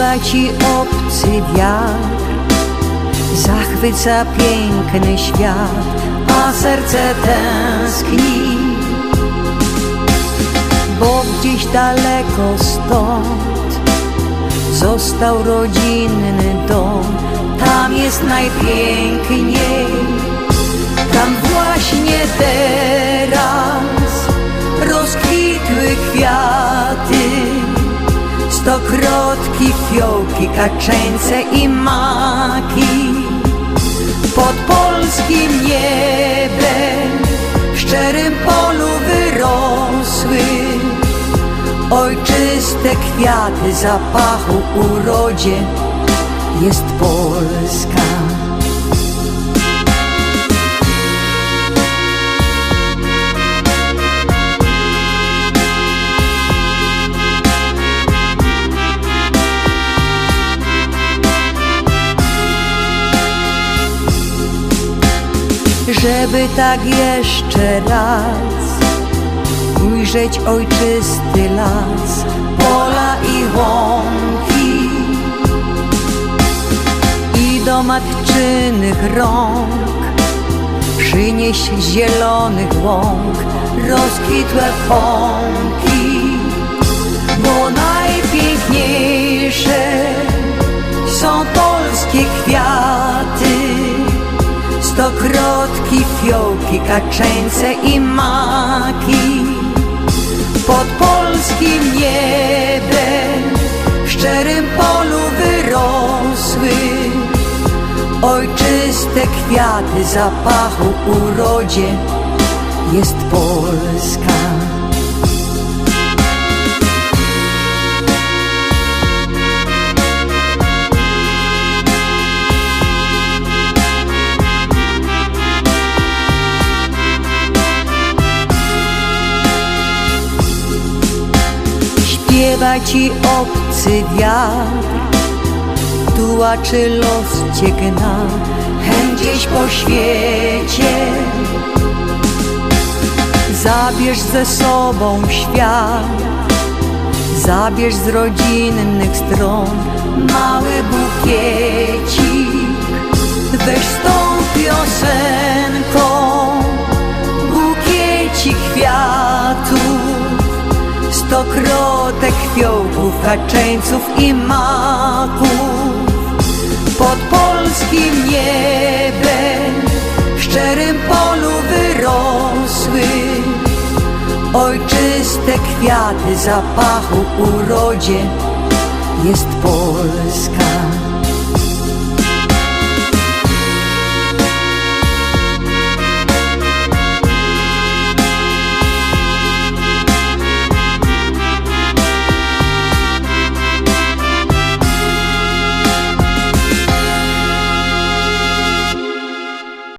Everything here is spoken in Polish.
Śpiewa ci obcy wiatr Zachwyca piękny świat A serce tęskni. Bo gdzieś daleko stąd Został rodzinny dom. Tam jest najpiękniej. Tam właśnie teraz Stokrotki, fiołki, kaczeńce i maki. Pod polskim niebem W szczerym polu wyrosły Ojczyste kwiaty zapachu urodzie. Jest Polska żeby tak jeszcze raz ujrzeć ojczysty las, pola i łąki i do matczynych rąk przynieść zielonych łąk rozkwitłe pąki, bo najpiękniejsze są polskie kwiaty. Fiołki, kaczeńce i maki. Pod polskim niebem W szczerym polu wyrosły Ojczyste kwiaty zapachu urodzie. Jest Polska Śpiewa ci obcy wiatr. Tułaczy los cię gna gdzieś po świecie. Zabierz ze sobą świat Zabierz z rodzinnych stron Mały bukiecik Stokrotek fiołków, kaczeńców i maków. Pod polskim niebem W szczerym polu wyrosły Ojczyste kwiaty zapachu urodzie. Jest Polska